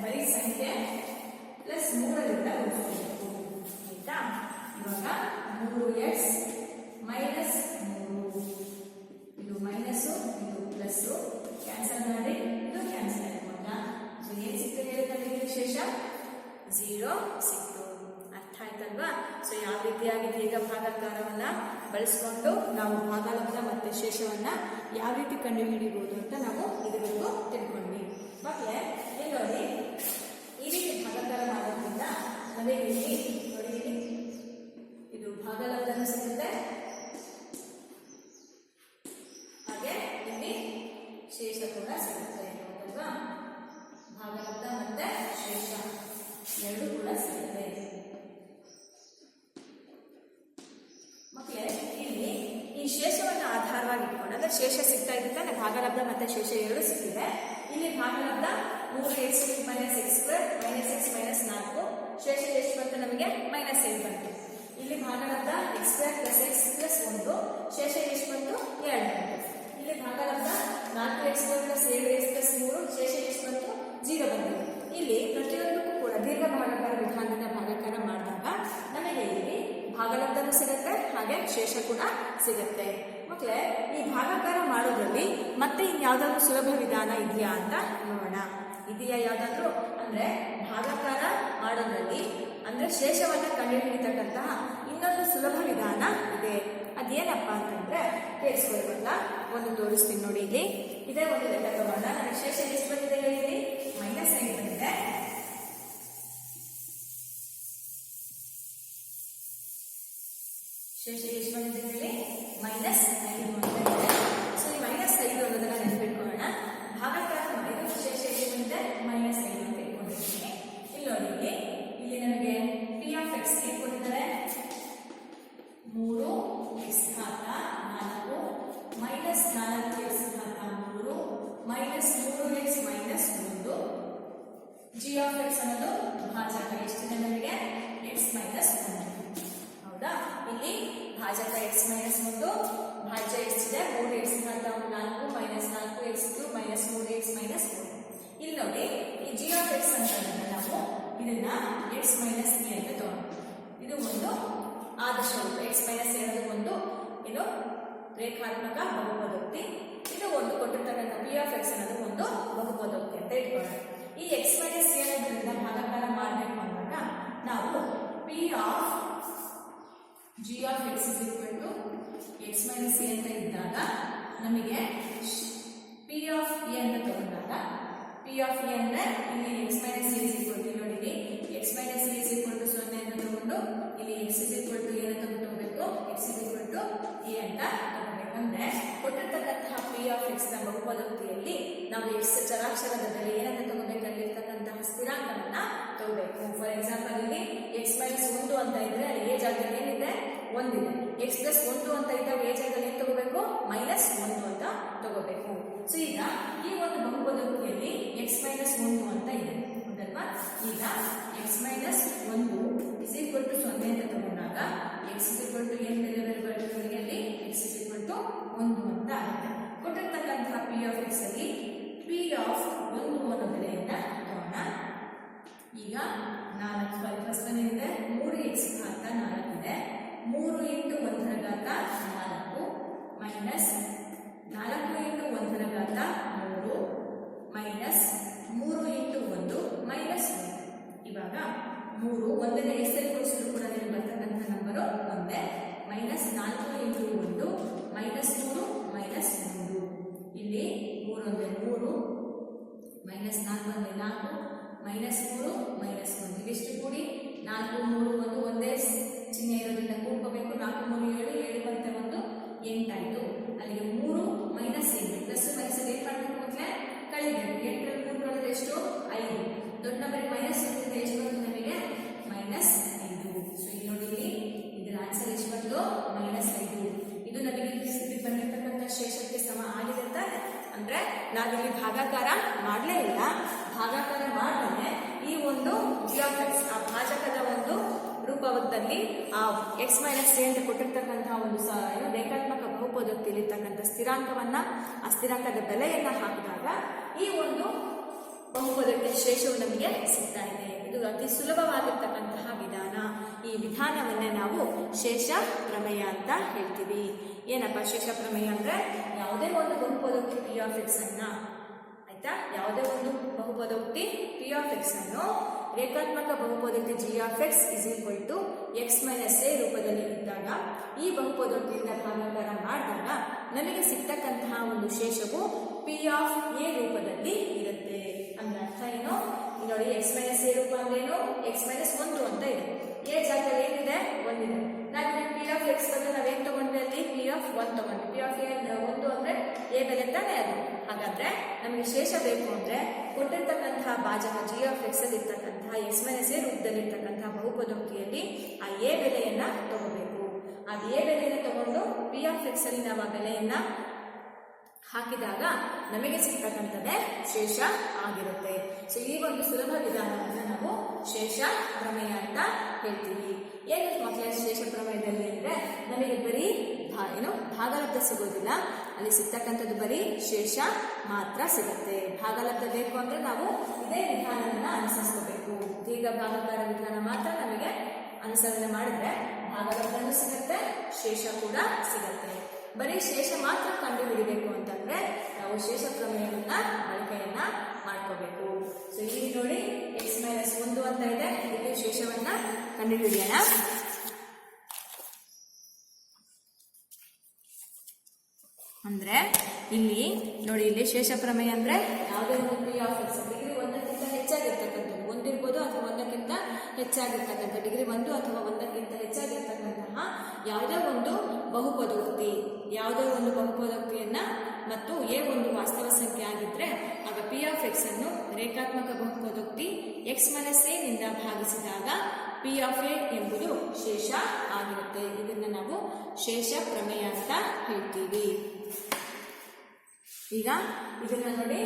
ಬರೀ ಸಂಖ್ಯೆ ಪ್ಲಸ್ ಮೂರರಿಂದ ಗುಣಿಸ್ಕೋಬೇಕು. ಆಯ್ತಾ? ಇವಾಗ ಮೂರು ಎಕ್ಸ್ ಮೈನಸ್ ಮೂರು. ಇದು ಮೈನಸ್ ಇದು ಪ್ಲಸ್ ಕ್ಯಾನ್ಸಲ್ ಮಾಡಿ, ಇದು ಕ್ಯಾನ್ಸಲ್ ಆಯ್ಕೊಂಡ ಸೊ ಏನ್ ಸಿಗ್ತದೆ ಹೇಳಿ ವಿಶೇಷ? ಝೀರೋ ಸಿಕ್ತು. ಅರ್ಥ ಆಯ್ತಲ್ವಾ ಸೊ ಯಾವ ರೀತಿಯಾಗಿ ಬೇಗ ಭಾಗಾಕಾರವನ್ನ ಬಳಸ್ಕೊಂಡು ನಾವು ಭಾಗಲಬ್ಧ ಮತ್ತು ಶೇಷವನ್ನ ಯಾವ ರೀತಿ ಕಂಡುಹಿಡಿಯಬಹುದು ಅಂತ ನಾವು ಇದುವರೆಗೂ ತಿಳ್ಕೊಂಡ್ವಿ. ಮಕ್ಕಳೇ ಇಲ್ಲಿ ನೋಡಿ ಈ ರೀತಿ ಭಾಗಾಕಾರ ಮಾಡೋದ್ರಿಂದ ನಮಗೆ ಮತ್ತೆ ಶೇಷ ಎರಡು ಸಿಕ್ಕಿದೆ. ಇಲ್ಲಿ ಭಾಗಲಬ್ಧ ಮೂರು X minus X square minus X minus ನಾಲ್ಕು. ಶೇಷ ಎಷ್ಟು ಬಂತು ನಮಗೆ? ಮೈನಸ್ ಏಳು ಬಂತು. ಇಲ್ಲಿ ಭಾಗಲಬ್ಧ x square plus x plus ಒಂದು. ಶೇಷ ಎಷ್ಟು ಬಂತು? ಎರಡು ಬಂತು. ಇಲ್ಲಿ ಭಾಗಲಬ್ಧ ನಾಲ್ಕು ಎಕ್ಸ್ ಸ್ಕ್ವೇರ್ ಪ್ಲಸ್ ಏಳು ಎಕ್ಸ್ ಪ್ಲಸ್ ಮೂರು. ಶೇಷ ಎಷ್ಟು ಬಂತು? ಜೀರೋ ಬಂತು. ಇಲ್ಲಿ ಪ್ರತಿಯೊಂದಕ್ಕೂ ಕೂಡ ದೀರ್ಘ ಭಾಗಾಕಾರ ವಿಧಾನದಿಂದ ಭಾಗಾಕಾರ ಮಾಡಿದಾಗ ನಮಗೆ ಇಲ್ಲಿ ಭಾಗಲಬ್ಧನೂ ಸಿಗುತ್ತೆ, ಹಾಗೆ ಶೇಷ ಕೂಡ ಸಿಗುತ್ತೆ. ಮಕ್ಕಳೇ ಈ ಭಾಗಾಕಾರ ಮಾಡೋದ್ರಲ್ಲಿ ಮತ್ತೆ ಇನ್ಯಾವುದಾದ್ರೂ ಸುಲಭ ವಿಧಾನ ಇದೆಯಾ ಅಂತ ನೋಡೋಣ. ಇದೆಯಾ ಯಾವುದಾದ್ರೂ? ಅಂದ್ರೆ ಭಾಗಾಕಾರ ಮಾಡೋದ್ರಲ್ಲಿ, ಅಂದ್ರೆ ಶೇಷವನ್ನು ಕಂಡುಹಿಡಿತಕ್ಕಂತಹ ಇನ್ನೊಂದು ಸುಲಭ ವಿಧಾನ ಇದೆ. ಅದೇನಪ್ಪ ಅಂತಂದ್ರೆ ಕೇಳಿಸ್ಕೊಳ್ಬಲ್ಲ ಒಂದು ತೋರಿಸ್ತೀನಿ ನೋಡಿ ಇಲ್ಲಿ. ಇದೇ ಒಂದು ಲೆಕ್ಕ ತಗೋಣ ನನಗೆ ಶೇಷ ಎಷ್ಟು ಬಂದಿದೆ ಹೇಳಿ ಮೈನಸ್ ಐದು ಬಂದಿದೆ. ಶೇಷ ಅಂತ ಈ ಎಕ್ಸ್ ಮೈನಸ್ ಏನೋದ್ರಿಂದ ಭಾಗಾಕಾರ ಮಾಡಬೇಕು ಅಂದಾಗ ನಾವು p of g of x is equal to x minus a ಅಂತ ಇದ್ದಾಗ ನಮಗೆ ಪಿ ಆಫ್ ಎ ಅಂತ ತಗೊಂಡಾಗ ಪಿ ಆಫ್ ಎ ಅಂದ್ರೆ ಇಲ್ಲಿ x minus a is equal to ನೋಡಿ x minus a is equal to ಸೊನ್ನೆ ಅಂತ ತಗೊಂಡು, ಇಲ್ಲಿ x is equal to a ಅಂತ ಹೋಗಬೇಕು. X is equal to a ಅಂತ ತಗೋಬೇಕಂದ್ರೆ ಕೊಟ್ಟಿರ್ತಕ್ಕಂತಹ ಪಿ ಆಫ್ ಎಕ್ಸ್ನ ಬಹುಪದೋಕ್ತಿಯಲ್ಲಿ ನಾವು ಎಕ್ಸ್ ಚರಾಕ್ಷರದ ಬೆಲೆ ಏನನ್ನು ತಗೋಬೇಕಾಗಿರ್ತಕ್ಕಂತಹ ಸ್ಥಿರಾಂಕವನ್ನ ತಗೋಬೇಕು ಫಾರ್ ಎಕ್ಸಾಂಪಲ್ ಇಲ್ಲಿ ಎಕ್ಸ್ ಮೈನಸ್ ಒಂದು ಅಂತ ಇದ್ರೆ ಅಲ್ಲಿ ಎ ಜಾಗದಲ್ಲಿ ಏನಿದೆ ಒಂದಿದೆ ಎಕ್ಸ್ ಪ್ಲಸ್ ಒಂದು ಅಂತ ಇದ್ದಾಗ ಎ ಜಾಗದಲ್ಲಿ ಏನು ತಗೋಬೇಕು ಮೈನಸ್ ಒಂದು ಅಂತ ತಗೋಬೇಕು ಸೊ ಈಗ ಈ ಒಂದು ಬಹುಪದೋಕ್ತಿಯಲ್ಲಿ ಎಕ್ಸ್ ಮೈನಸ್ ಒಂದು ಅಂತ ಇದೆ ಈಗ ಎಕ್ಸ್ ಮೈನಸ್ ಒಂದು ಇಸ್ ಈಕ್ವಲ್ ಟು ಸೊನ್ನೆ ಅಂತ ತಗೊಂಡಾಗ ಎಕ್ಸ್ ಈಕ್ವಲ್ ಟು ಏನ್ ವೇರಿಯಬಲ್ ಅಲ್ಲಿ ಎಕ್ಸ್ ಇಸ್ ಈಕ್ವಲ್ ಟು ಒಂದು ಅಂತ ಆಗುತ್ತೆ. ಕೊಟ್ಟಿರ್ತಕ್ಕಂತಹ ಪಿ ಆಫ್ ಎಕ್ಸ್ ಅಲ್ಲಿ ಪಿ ಆಫ್ ಒಂದು ಅನ್ನೋ ಬೆಲೆಯನ್ನ ತಗೋಣ. ಈಗ ನಾಲ್ಕು ಪ್ರಶ್ನೆ ಇದೆ, ಮೂರು ಎಕ್ಸ್ ಘಾತ ನಾಲ್ಕು ಇದೆ, ಮೂರು ಇಂಟು ಒಂದರ ಘಾತ ನಾಲ್ಕು ಮೈನಸ್ ನಾಲ್ಕು ಇಂಟು ಒಂದರ ಘಾತ ಮೂರು ಮೈನಸ್ ಮೂರು ಇಂಟು ಒಂದು ಮೈನಸ್ ಇವಾಗ ಮೂರು ಒಂದನೇ ಎಷ್ಟಲ್ಲಿ ಕೊಡಿಸಿದ್ರು ಕೂಡ ನೀವು ಬರ್ತಕ್ಕಂಥ ನಂಬರು ಒಂದೇ. ಮೈನಸ್ ನಾಲ್ಕು ಇಂಟು ಒಂದು, ಮೈನಸ್ ಮೂರು ಮೈನಸ್ ಮೂರು. ಇಲ್ಲಿ ಮೂರೊಂದೆ ಮೂರು, ಮೈನಸ್ ನಾಲ್ಕು ಒಂದೇ ನಾಲ್ಕು, ಮೈನಸ್ ಮೂರು, ಮೈನಸ್ ಒಂದು. ಇವೆಷ್ಟು ಕೂಡಿ ನಾಲ್ಕು, ಮೂರು, ಒಂದು ಒಂದೇ ಎಕ್ಸ್ ಅಂತ ಕೊಟ್ಟಿರ್ತಕ್ಕಂತಹ ಒಂದು ಏನು ರೇಖಾತ್ಮಕ ಬಹುಪದೋಕ್ತಿಯಲ್ಲಿರ್ತಕ್ಕಂಥ ಸ್ಥಿರಾಂಕವನ್ನ, ಆ ಸ್ಥಿರಾಂಕದ ಬೆಲೆಯನ್ನ ಹಾಕಿದಾಗ ಈ ಒಂದು ಬಹುಪದಕ್ಕೆ ಶೇಷವು ನಮಗೆ ಸಿಗ್ತಾ ಇದೆ. ಇದು ಅತಿ ಸುಲಭವಾಗಿರ್ತಕ್ಕಂತಹ ವಿಧಾನ. ಈ ವಿಧಾನವನ್ನೇ ನಾವು ಶೇಷ ಪ್ರಮೇಯ ಅಂತ ಹೇಳ್ತೀವಿ. ಏನಪ್ಪ ಶೇಷ ಪ್ರಮೇಯ ಅಂದ್ರೆ? ಯಾವುದೇ ಒಂದು ಬಹುಪದಕ್ಕೆ ಪಿ ಆಫ್ ಎಕ್ಸ್ ಅನ್ನ, ಆಯ್ತಾ? ಯಾವುದೇ ಒಂದು ಬಹುಪದೋಕ್ತಿ ಪಿ ಆಫ್ ಎಕ್ಸ್ ಅನ್ನು ರೇಖಾತ್ಮಕ ಬಹುಪದಕ್ಕೆ g of x is equal to x minus a ರೂಪದಲ್ಲಿ ಇದ್ದಾಗ, ಈ ಬಹುಪದೋಕ್ತಿಯಿಂದ ಭಾಗಾಕಾರ ಮಾಡಿದಾಗ ನಮಗೆ ಸಿಗ್ತಕ್ಕಂತಹ ಒಂದು ಶೇಷವು ಪಿ ಆಫ್ ಎ ರೂಪದಲ್ಲಿ ಇರುತ್ತೆ. ಅಂದ್ರೆ ಅರ್ಥ ಏನು? ನೋಡಿ ಎಕ್ಸ್ ಮೈನಸ್ ಎ ರೂಪ ಅಂದ್ರೇನು ಎಕ್ಸ್ ಮೈನಸ್ ಒಂದು ಅಂತ ಇದೆ. ಎ ಜಾಗದಲ್ಲಿ ಏನಿದೆ? ಒಂದಿದೆ. ನಾವು ಪಿ ಆಫ್ ಎಕ್ಸ್ ಬಂದು ನಾವೇನ್ ತಗೊಂಡ್ರೆ ಅಲ್ಲಿ? ಪಿ ಆಫ್ ಒನ್ ತಗೊಂಡ್ವಿ. ಪಿ ಆಫ್ ಎ ಒಂದು ಅಂದ್ರೆ ಎ ಬೆಲೆ ತಾನೇ ಅದು. ಹಾಗಾದ್ರೆ ನಮಗೆ ಶೇಷ ಬೇಕು ಅಂದ್ರೆ ಕೊಟ್ಟಿರ್ತಕ್ಕಂತಹ ಭಾಜಕ ಜಿ ಆಫ್ ಎಕ್ಸ್ ಅಲ್ಲಿ ಇರ್ತಕ್ಕಂತಹ ಎಕ್ಸ್ ಮೈನಸ್ ರೂಪದಲ್ಲಿರ್ತಕ್ಕಂತಹ ರೂಪದಲ್ಲಿ ಬಹುಪದೋಕ್ತಿಯಲ್ಲಿ ಆ ಎ ಬೆಲೆಯನ್ನ ತಗೋಬೇಕು. ಆ ಎ ಬೆಲೆಯನ್ನ ತಗೊಂಡು ಪಿ ಆಫ್ ಎಕ್ಸ್ ಅಲ್ಲಿ ನಾವು ಆ ಬೆಲೆಯನ್ನ ಹಾಕಿದಾಗ ನಮಗೆ ಸಿಗ್ತಕ್ಕಂಥದ್ದೇ ಶೇಷ ಆಗಿರುತ್ತೆ. ಸೊ ಈ ಒಂದು ಸುಲಭ ವಿಧಾನವನ್ನು ನಾವು ಶೇಷ ಪ್ರಮೇಯ ಅಂತ ಹೇಳ್ತೀವಿ. ಏನು ಮಕ್ಕಳ, ಶೇಷ ಪ್ರಮೇಯದಲ್ಲಿ ಅಂದರೆ ನಮಗೆ ಬರೀ ಏನು, ಭಾಗಲಬ್ಧ ಸಿಗೋದಿಲ್ಲ. ಅಲ್ಲಿ ಸಿಗ್ತಕ್ಕಂಥದ್ದು ಬರೀ ಶೇಷ ಮಾತ್ರ ಸಿಗುತ್ತೆ. ಭಾಗಲಬ್ಧ ಬೇಕು ಅಂದ್ರೆ ನಾವು ಇದೇ ವಿಧಾನವನ್ನು ಅನುಸರಿಸ್ಕೋಬೇಕು. ದೀರ್ಘ ಭಾಗಕಾರ ವಿಧಾನ ಮಾತ್ರ ನಮಗೆ ಅನುಸರಣೆ ಮಾಡಿದ್ರೆ ಭಾಗಲಬ್ಧನೂ ಸಿಗುತ್ತೆ, ಶೇಷ ಕೂಡ ಸಿಗುತ್ತೆ. ಬರೀ ಶೇಷ ಮಾತ್ರ ಕಂಡು ಹಿಡಿಬೇಕು ಅಂತಂದ್ರೆ ನಾವು ಶೇಷ ಪ್ರಮೇಯವನ್ನ ಬಳಕೆಯನ್ನ ಮಾಡ್ಕೋಬೇಕು. ಸೊ ಇಲ್ಲಿ ನೋಡಿ ಎಕ್ಸ್ ಮೈನಸ್ ಒಂದು ಅಂತ ಇದೆ. ಇಲ್ಲಿ ಶೇಷವನ್ನ ಕಂಡುಹಿಡಿಯೋಣ. ಅಂದ್ರೆ ಇಲ್ಲಿ ನೋಡಿ, ಇಲ್ಲಿ ಶೇಷ ಪ್ರಮೇಯ ಅಂದ್ರೆ ಯಾವುದೇ ಒಂದು ಪಿ ಆಫ್ ಎಕ್ಸ್ ಡಿಗ್ರಿ ಒಂದಕ್ಕಿಂತ ಹೆಚ್ಚಾಗಿರ್ತಕ್ಕಂಥದ್ದು ಒಂದಿರ್ಬೋದು ಅಥವಾ ಒಂದಕ್ಕಿಂತ ಹೆಚ್ಚಾಗಿರ್ತಕ್ಕಂಥ ಡಿಗ್ರಿ ಒಂದು ಅಥವಾ ಒಂದಕ್ಕಿಂತ ಹೆಚ್ಚಾಗಿರ್ತಕ್ಕಂತಹ ಯಾವುದೇ ಒಂದು ಬಹುಪದೋಕ್ತಿ, ಯಾವುದೇ ಒಂದು ಬಹುಪದೋಕ್ತಿಯನ್ನ ಮತ್ತು ಎ ಒಂದು ವಾಸ್ತವ ಸಂಖ್ಯೆ ಆಗಿದ್ರೆ ಆಗ ಪಿ ಆಫ್ ಎಕ್ಸ್ ಅನ್ನು ರೇಖಾತ್ಮಕ ಬಹುಪದೋಕ್ತಿ ಎಕ್ಸ್ ಮೈನಸ್ ಎ ನಿಂದ ಭಾಗಿಸಿದಾಗ ಪಿ ಆಫ್ ಎ ಎಂಬುದು ಶೇಷ ಆಗಿರುತ್ತೆ. ಇದನ್ನು ನಾವು ಶೇಷ ಪ್ರಮೇಯ ಅಂತ ಹೇಳ್ತೀವಿ. ಈಗ ಇದನ್ನ ನೋಡಿ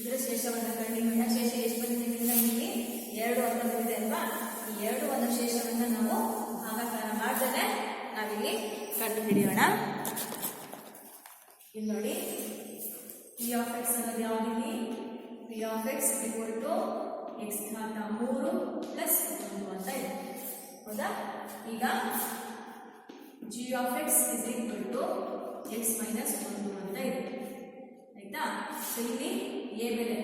ಇದರ ಶೇಷವನ್ನು ಕಂಡು ಶೇಷ ಎಷ್ಟು ಬಂದಿದೆ ಎರಡು ಅಂತ ಬಂದಿದೆ ಅಲ್ವಾ? ಈ ಎರಡು ಒಂದು ಶೇಷವನ್ನು ನಾವು ಭಾಗಾಕಾರ ಮಾಡ್ದೇನೆ ನಾವಿಲ್ಲಿ ಕಂಡುಹಿಡಿಯೋಣ. ಇಲ್ಲಿ ನೋಡಿ ಪಿ ಆಫ್ ಎಕ್ಸ್ ಅನ್ನೋದು ಯಾವ್ದಿದೆ? P of x equal to x ಘಾತ ಮೂರು ಪ್ಲಸ್ ಒಂದು ಅಂತ ಇದೆ. ಹೌದಾ? ಈಗ g of x is equal to x minus ಒಂದು ಅಂತ ಇದೆ. ಆಯ್ತಾ? ಸೊ ಇಲ್ಲಿ ಎ ಬೆಲೆ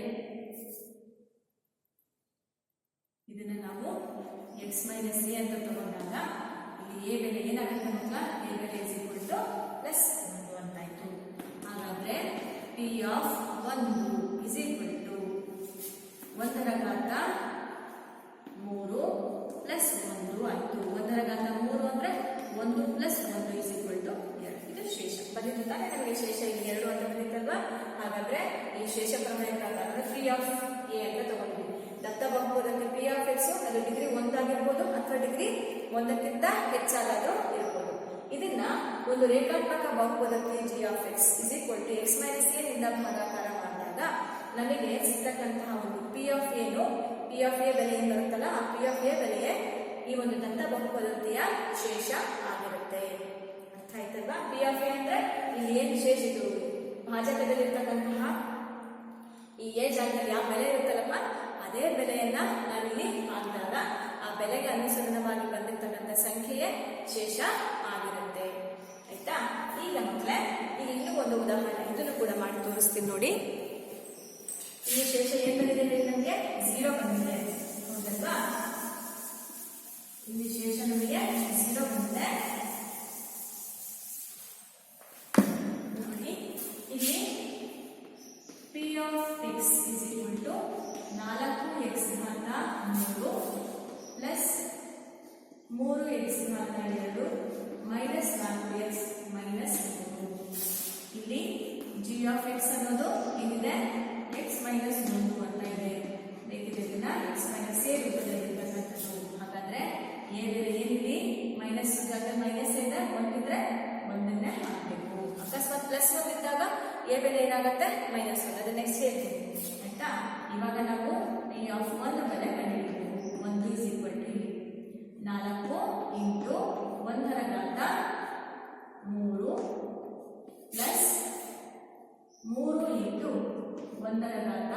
ಇದನ್ನ ನಾವು ಎಕ್ಸ್ ಮೈನಸ್ ಎ ಅಂತ ತಗೊಂಡಾಗ ಇಲ್ಲಿ ಎ ಬೆಲೆ ಏನಾಗುತ್ತೆ ಮಕ್ಕಳ? ಎ ಬೆಲೆ ಇಸ್ ಈಕ್ವಲ್ ಟು ಪ್ಲಸ್ ಒಂದು ಅಂತಾಯ್ತು. ಹಾಗಾದ್ರೆ ಪಿ ಆಫ್ ಒಂದು ಇಸ್ ಈಕ್ವಲ್ ಟು ಒಂದರ ಘಾತ ಮೂರು ಪ್ಲಸ್ ಒಂದು ಆಯ್ತು. ಒಂದರ ಘಾತ ಮೂರು ಅಂದ್ರೆ ಒಂದು ಪ್ಲಸ್ ಒಂದು ಇಸ್ ಈಕ್ವಲ್ ಟು ಎರಡು. ಇದು ಶೇಷ. ಬಂದಿದ್ದು ತಾನೇ ನಮಗೆ ಶೇಷ ಇಲ್ಲಿ ಎರಡು ಅಂತ ಬರೀತಲ್ವಾ ಹಾಗಾದ್ರೆ ಈ ಶೇಷ ಪ್ರಮೇಯ ಪ್ರಕಾರ ಪಿ ಆಫ್ ಎ ಅಂತ ತಗೊಂಡ್ವಿ ದತ್ತ ಬಹುಪದಕ್ಕೆ ಪಿ ಆಫ್ ಎಕ್ಸ್ ಅದು ಡಿಗ್ರಿ ಒಂದಾಗಿರ್ಬೋದು ಅಥವಾ ಡಿಗ್ರಿ ಒಂದಕ್ಕಿಂತ ಹೆಚ್ಚಾದರೂ ಇರ್ಬೋದು. ಇದನ್ನ ಒಂದು ರೇಖಾತ್ಮಕ ಬಹುಪದಕ್ಕೆ g of x is equal to x minus a ನಿಂದ ಭಾಗಾಕಾರ ಮಾಡಿದಾಗ ನಮಗೆ ಸಿಗ್ತಕ್ಕಂತಹ ಒಂದು ಪಿ ಆಫ್ ಏನು ಪಿ ಆಫ್ ಎ ಬೆಲೆ ಏನು ಬರುತ್ತಲ್ಲ, ಆ ಪಿ ಆಫ್ ಎ ಬೆಲೆಯೇ ಈ ಒಂದು ದತ್ತ ಬಹುಪದೋಕ್ತಿಯ ಶೇಷ ಆಗಿರುತ್ತೆ. ಅರ್ಥ ಆಯ್ತಲ್ವಾ? ಪಿ ಆಫ್ ಎ ಅಂದ್ರೆ ಇಲ್ಲಿ ಏನು ವಿಶೇಷ ಇದು ಭಾಜಕದಲ್ಲಿರ್ತಕ್ಕಂತಹ ಈ ಏಜ್ ಜಾಗದಲ್ಲಿ ಯಾವ ಬೆಲೆ ಇರುತ್ತಲ್ಲಪ್ಪ ಅದೇ ಬೆಲೆಯನ್ನ ನಾವಿಲ್ಲಿ ಹಾಕಿದಾಗ ಆ ಬೆಲೆಗೆ ಅನುಸರಣವಾಗಿ ಬಂದಿರತಕ್ಕಂಥ ಸಂಖ್ಯೆಯೇ ಶೇಷ ಆಗಿರುತ್ತೆ. ಆಯ್ತಾ? ಈಗ ಮಕ್ಕಳೇ ಈಗ ಇನ್ನೂ ಒಂದು ಉದಾಹರಣೆ ಇದನ್ನು ಕೂಡ ಮಾಡಿ ತೋರಿಸ್ತೀನಿ ನೋಡಿ. ಇಲ್ಲಿ ಶೇಷ ಏನ್ ಬಂದಿದೆ ನಮಗೆ? ಝೀರೋ ಬಂದಿದೆ. ಹೌದಲ್ವಾ? ಇಲ್ಲಿ ಶೇಷ ನಮಗೆ ಝೀರೋ ಬಂದಿದೆ. ಒಂದರ ಘಾತ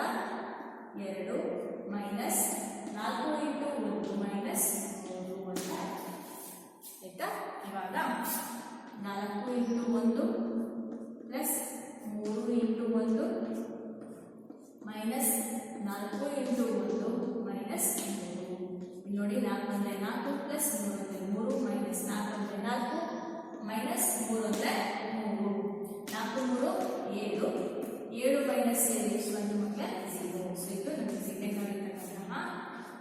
ಎರಡು ಮೈನಸ್ ನಾಲ್ಕು ಇಂಟು ಒಂದು ಮೈನಸ್ ಮೂರು ಅಂತ ಆಯ್ತಾ? ಇವಾಗ ನಾಲ್ಕು ಇಂಟು ಒಂದು ಪ್ಲಸ್ ಮೂರು ಇಂಟು ಒಂದು ಮೈನಸ್ ನಾಲ್ಕು ಇಂಟು ಒಂದು ಮೈನಸ್ ಮೂರು. ನೋಡಿ ನಾಲ್ಕು ಅಂದರೆ ನಾಲ್ಕು ಪ್ಲಸ್ ಮೂರು ಅಂದರೆ ಮೂರು ಮೈನಸ್ ನಾಲ್ಕು ಅಂದರೆ ನಾಲ್ಕು ಮೈನಸ್ ಮೂರು ಅಂದರೆ ಮೂರು. ನಾಲ್ಕು ಮೂರು ಏಳು. ಏಳು ಮೈನಸ್ ಏಳು ಎಷ್ಟು ಬಂತು ಮಕ್ಕಳ ಝೀರೋ ಸೊ ಇದು ನಮಗೆ ಸಿಗಬೇಕಾಗಿರ್ತಕ್ಕಂತಹ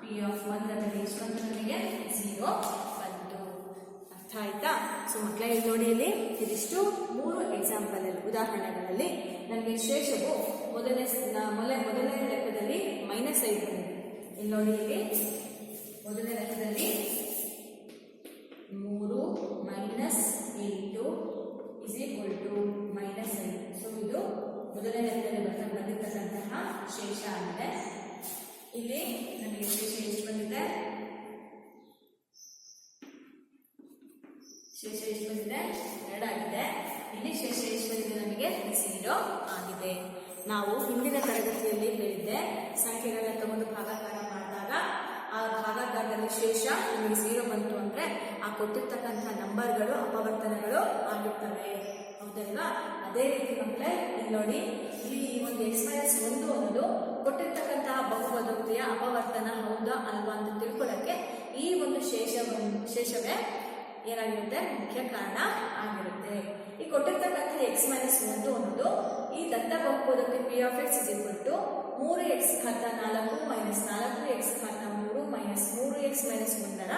ಪಿ ಆಫ್ ಒನ್ ಬೆಲೆ ಎಷ್ಟು ಬಂತು ನಮಗೆ ಝೀರೋ ಬಂತು. ಅರ್ಥ ಆಯ್ತಾ? ಸೊ ಮಕ್ಕಳ ಇಲ್ಲಿ ನೋಡಿ ಇಲ್ಲಿ ಇದಿಷ್ಟು ಮೂರು ಎಕ್ಸಾಂಪಲ್ ಉದಾಹರಣೆಗಳಲ್ಲಿ ನನಗೆ ಶೇಷವು ಮೊದಲನೇ ಮೊದಲ ಮೊದಲನೇ ಲೆಕ್ಕದಲ್ಲಿ ಮೈನಸ್ ಐದು ಬಂದಿದೆ ಇಲ್ಲಿ ನೋಡಿ ಇಲ್ಲಿ ಮೊದಲನೇ ಲೆಕ್ಕದಲ್ಲಿ ಮೂರು ಮೈನಸ್ ಎಂಟು ಇಸ್ ಈಕ್ವಲ್ ಟು ಮೈನಸ್ ಐದು. ಸೊ ಇದು ಮೊದಲನೇ ಬಂದ ಬಂದಿರತಕ್ಕಂತಹ ಶೇಷ ಆಗಿದೆ. ಇಲ್ಲಿ ನಮಗೆ ಶೇಷ ಎಷ್ಟು ಬಂದಿದೆ? ಶೇಷ ಎಷ್ಟು ಬಂದಿದೆ? ಎರಡಾಗಿದೆ ಇಲ್ಲಿ ಶೇಷ ಎಷ್ಟು ಬಂದಿದೆ ನಮಗೆ? ಝೀರೋ ಆಗಿದೆ. ನಾವು ಹಿಂದಿನ ತರಗತಿಯಲ್ಲಿ ಹೇಳಿದ್ದೆ ಸಂಖ್ಯೆಗಳನ್ನ ತಗೊಂಡು ಭಾಗಾಕಾರ ಮಾಡಿದಾಗ ಆ ಭಾಗಾಕಾರದಲ್ಲಿ ಶೇಷ ನಮಗೆ ಝೀರೋ ಬಂತು ಅಂದ್ರೆ ಆ ಕೊಟ್ಟಿರ್ತಕ್ಕಂಥ ನಂಬರ್ಗಳು ಅಪವರ್ತನಗಳು ಆಗಿರ್ತವೆ. ಹೌದಲ್ವಾ? ಅದೇ ರೀತಿ ಮಕ್ಕಳೇ ಇಲ್ಲಿ ನೋಡಿ, ಇಲ್ಲಿ ಒಂದು ಎಕ್ಸ್ ಮೈನಸ್ ಒಂದು ಒಂದು ಕೊಟ್ಟಿರ್ತಕ್ಕಂತಹ ಬಹುಪದೋಕ್ತಿಯ ಅಪವರ್ತನ ಹೌದಾ ಅಲ್ವಾ ಅಂತ ತಿಳ್ಕೊಳ್ಳೋಕ್ಕೆ ಈ ಒಂದು ಶೇಷ ಶೇಷವೇ ಏನಾಗಿರುತ್ತೆ? ಮುಖ್ಯ ಕಾರಣ ಆಗಿರುತ್ತೆ. ಈ ಕೊಟ್ಟಿರ್ತಕ್ಕಂಥ ಎಕ್ಸ್ ಮೈನಸ್ ಒಂದು ಒಂದು, ಈ ದತ್ತ ಬಹುಪದಕ್ಕೆ p of x is equal to ಮೂರು ಎಕ್ಸ್ ಘಾತ ನಾಲ್ಕು ಮೈನಸ್ ನಾಲ್ಕು ಎಕ್ಸ್ ಘಾತ ಮೂರು ಮೈನಸ್ ಮೂರು ಎಕ್ಸ್ ಮೈನಸ್ ಒಂದರ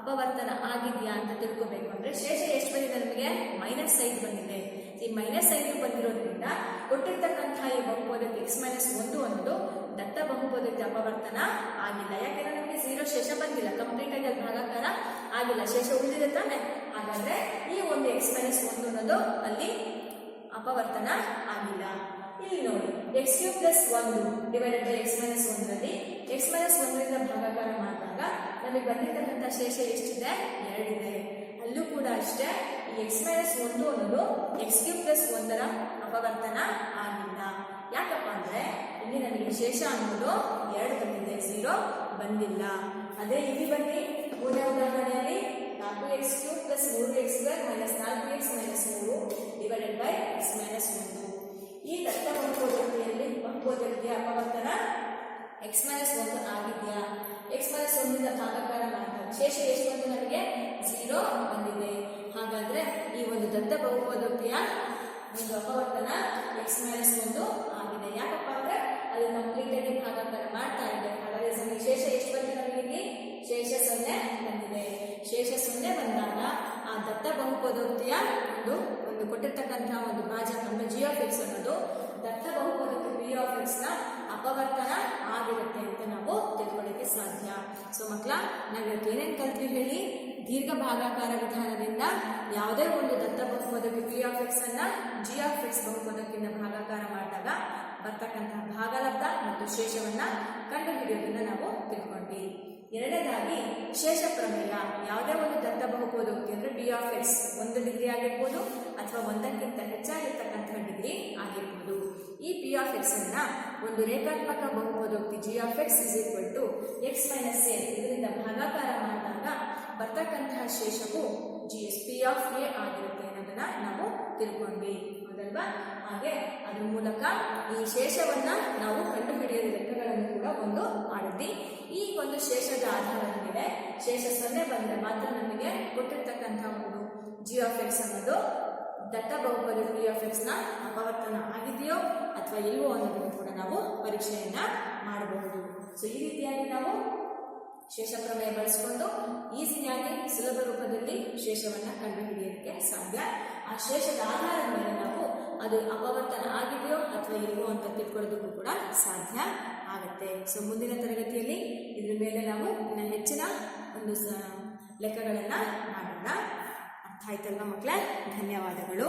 ಅಪವರ್ತನ ಆಗಿದೆಯಾ ಅಂತ ತಿಳ್ಕೊಬೇಕು. ಅಂದ್ರೆ ಶೇಷ ಎಷ್ಟು ಬಂದಿದೆ ನಮಗೆ? ಮೈನಸ್ ಐದು ಬಂದಿದೆ. ಈ ಮೈನಸ್ ಐದು ಬಂದಿರೋದ್ರಿಂದ ಕೊಟ್ಟಿರ್ತಕ್ಕಂತಹ ಈ ಬಹುಪದಕ್ಕೆ ಎಕ್ಸ್ ಮೈನಸ್ ಒಂದು ಅನ್ನೋದು ದತ್ತ ಬಹುಪದಕ್ಕೆ ಅಪವರ್ತನ ಆಗಿಲ್ಲ. ಯಾಕೆಂದ್ರೆ ನಮಗೆ ಝೀರೋ ಶೇಷ ಬಂದಿಲ್ಲ. ಕಂಪ್ಲೀಟ್ ಆಗಿ ಅದು ಭಾಗಾಕಾರ ಆಗಿಲ್ಲ. ಶೇಷ ಉಳಿದಿದೆ ತಾನೆ? ಹಾಗಾದ್ರೆ ಈ ಒಂದು ಎಕ್ಸ್ ಮೈನಸ್ ಒಂದು ಅನ್ನೋದು ಅಲ್ಲಿ ಅಪವರ್ತನ ಆಗಿಲ್ಲ. ಇಲ್ಲಿ ನೋಡಿ. ಎಕ್ಸ್ ಕ್ಯೂ ಪ್ಲಸ್ ಒಂದು ಡಿವೈಡೆಡ್ ಬೈ ಎಕ್ಸ್ ಮೈನಸ್ ಒಂದರಲ್ಲಿ ಎಕ್ಸ್ ಮೈನಸ್ ಒಂದರಿಂದ ಭಾಗಾಕಾರ ಮಾಡಿದಾಗ ನಮಗೆ ಬಂದಿರತಕ್ಕಂಥ ಶೇಷ ಎಷ್ಟಿದೆ? ಎರಡಿದೆ. ಅಲ್ಲೂ ಕೂಡ ಅಷ್ಟೇ, ಈ ಎಕ್ಸ್ ಮೈನಸ್ ಒಂದು ಅನ್ನೋದು ಎಕ್ಸ್ ಕ್ಯೂ ಪ್ಲಸ್ ಒಂದರ ಅಪವರ್ತನ ಆಗಿಲ್ಲ. ಯಾಕಪ್ಪ ಅಂದ್ರೆ, ಇಲ್ಲಿ ನನಗೆ ಶೇಷ ಅನ್ನೋದು ಎರಡು ಬಂದಿದೆ ಝೀರೋ ಬಂದಿಲ್ಲ. ಅದೇ ಇಲ್ಲಿ ಬನ್ನಿ, ಮೂರನೇ ಉದಾಹರಣೆಯಲ್ಲಿ ನಾಲ್ಕು ಎಕ್ಸ್ ಕ್ಯೂ ಪ್ಲಸ್ ಮೂರು ಎಕ್ಸ್ ಸ್ಕ್ವೇರ್ ಮೈನಸ್ ನಾಲ್ಕು ಎಕ್ಸ್ ಮೈನಸ್ ಮೂರು ಡಿವೈಡೆಡ್ ಬೈ ಎಕ್ಸ್ ಮೈನಸ್ ಒಂದು. ಈ ದತ್ತ ಬಹುಪದೋಕ್ತಿಯಲ್ಲಿ ಬಹುಪದೋಕ್ತಿಯ ಅಪವರ್ತನ ಎಕ್ಸ್ ಮೈನಸ್ ಒಂದು ಆಗಿದೆಯಾ? ಎಕ್ಸ್ ಮೈನಸ್ ಒಂದಿಂದ ಭಾಗಾಕಾರ ಮಾಡಿದಾಗ ಶೇಷ ಎಷ್ಟು ಬಂದು ನಮಗೆ ಝೀರೋ ಬಂದಿದೆ. ಹಾಗಾದ್ರೆ ಈ ಒಂದು ದತ್ತ ಬಹುಪದೋಕ್ತಿಯ ಒಂದು ಅಪವರ್ತನ ಎಕ್ಸ್ ಮೈನಸ್ ಒಂದು ಆಗಿದೆ. ಯಾಕಪ್ಪ ಅಂದ್ರೆ ಅದು ಕಂಪ್ಲೀಟ್ ಆಗಿ ಭಾಗಾಕಾರ ಮಾಡ್ತಾ ಇದೆ. ಹಾಗಾದ್ರೆ ಶೇಷ ಎಷ್ಟು ಬಂದಿದೆ ನಮಗೆ ಇಲ್ಲಿ? ಶೇಷ ಸೊನ್ನೆ ಬಂದಿದೆ. ಶೇಷ ಸೊನ್ನೆ ಬಂದಾಗ ಆ ದತ್ತ ಬಹುಪದೋಕ್ತಿಯ ಒಂದು ಒಂದು ಕೊಟ್ಟಿರ್ತಕ್ಕಂತಹ ಒಂದು ಭಾಜಕ ನಮ್ಮ ಜಿಯೋ ಫಿಕ್ಸ್ ಅನ್ನೋದು ದತ್ತ ಬಹುಪದಕ್ಕೆ ಪಿ ಆಫ್ ಎಕ್ಸ್ನ ಅಪವರ್ತನ ಆಗಿರುತ್ತೆ ಅಂತ ನಾವು ತಿಳ್ಕೊಳ್ಳಿಕ್ಕೆ ಸಾಧ್ಯ. ಸೊ ಮಕ್ಕಳ ನಾವು ಏನೇನು ಕಲ್ತ್ವಿ ಹೇಳಿ? ದೀರ್ಘ ಭಾಗಾಕಾರ ವಿಧಾನದಿಂದ ಯಾವುದೇ ಒಂದು ದತ್ತ ಬಹುಪದಕ್ಕೆ ಪಿ ಆಫ್ ಎಕ್ಸ್ ಅನ್ನ ಜಿ ಆಫ್ ಎಕ್ಸ್ ಬಹುಪದಕ್ಕಿಂತ ಭಾಗಾಕಾರ ಮಾಡಿದಾಗ ಬರ್ತಕ್ಕಂತಹ ಭಾಗಲಬ್ಧ ಮತ್ತು ಶೇಷವನ್ನ ಕಂಡುಹಿಡಿಯೋದನ್ನ ನಾವು ತಿಳ್ಕೊಂಡ್ವಿ. ಎರಡನೇದಾಗಿ ಶೇಷ ಪ್ರಮೇಯ. ಯಾವುದೇ ಒಂದು ದತ್ತ ಬಹುಪದಕ್ಕೆ ಅಂದರೆ ಬಿ ಆಫ್ ಎಕ್ಸ್ ಒಂದು ಡಿಗ್ರಿ ಆಗಿರ್ಬೋದು ಅಥವಾ ಒಂದಕ್ಕಿಂತ ಹೆಚ್ಚಾಗಿರ್ತಕ್ಕಂಥ ಡಿಗ್ರಿ ಆಗಿರ್ಬೋದು. ಈ ಪಿ ಆಫ್ ಎಕ್ಸ್ ಅನ್ನ ಒಂದು ರೇಖಾತ್ಮಕ ಬಹುಪದೋಕ್ತಿ g of x is equal to x minus a ಇದರಿಂದ ಭಾಗಾಕಾರ ಮಾಡಿದಾಗ ಬರ್ತಕ್ಕಂತಹ ಶೇಷವು g s p of a ಆಗಿರುತ್ತೆ ಅನ್ನೋದನ್ನ ನಾವು ತಿಳ್ಕೊಂಡ್ವಿ. ಹೌದಲ್ವಾ? ಹಾಗೆ ಅದ್ರ ಮೂಲಕ ಈ ಶೇಷವನ್ನ ನಾವು ಕಂಡುಹಿಡಿಯುವ ಲೆಕ್ಕಗಳನ್ನು ಕೂಡ ಒಂದು ಮಾಡಿದ್ವಿ. ಈ ಒಂದು ಶೇಷದ ಆಧಾರದ ಮೇಲೆ ಶೇಷ ಸೊನ್ನೆ ಬಂದರೆ ಮಾತ್ರ ನಮಗೆ ಕೊಟ್ಟಿರ್ತಕ್ಕಂಥ ಒಂದು ಜಿ ಆಫ್ ಎಕ್ಸ್ ಅನ್ನೋದು ದತ್ತ ಬಹುಪದಿ ಪಿ ಆಫ್ ಎಕ್ಸ್ ಅಪವರ್ತನ ಆಗಿದೆಯೋ ಅಥವಾ ಇಲ್ವೋ ಅನ್ನೋದನ್ನು ಕೂಡ ನಾವು ಪರೀಕ್ಷೆಯನ್ನ ಮಾಡಬಹುದು. ಸೊ ಈ ರೀತಿಯಾಗಿ ನಾವು ಶೇಷ ಪ್ರಮೇಯ ಬಳಸಿಕೊಂಡು ಈಸಿಯಾಗಿ ಸುಲಭ ರೂಪದಲ್ಲಿ ಶೇಷವನ್ನ ಕಂಡುಹಿಡಿಯೋದಕ್ಕೆ ಸಾಧ್ಯ. ಆ ಶೇಷದ ಆಧಾರದ ಮೇಲೆ ನಾವು ಅದು ಅಪವರ್ತನ ಆಗಿದೆಯೋ ಅಥವಾ ಇಲ್ವೋ ಅಂತ ತಿಳ್ಕೊಳ್ಳೋದಕ್ಕೂ ಕೂಡ ಸಾಧ್ಯ ಆಗುತ್ತೆ. ಸೊ ಮುಂದಿನ ತರಗತಿಯಲ್ಲಿ ಇದ್ರ ಮೇಲೆ ನಾವು ಇನ್ನ ಹೆಚ್ಚಿನ ಒಂದು ಲೆಕ್ಕಗಳನ್ನು ಮಾಡೋಣ. ಆಯ್ತಲ್ವಾ ಮಕ್ಕಳೇ ಧನ್ಯವಾದಗಳು.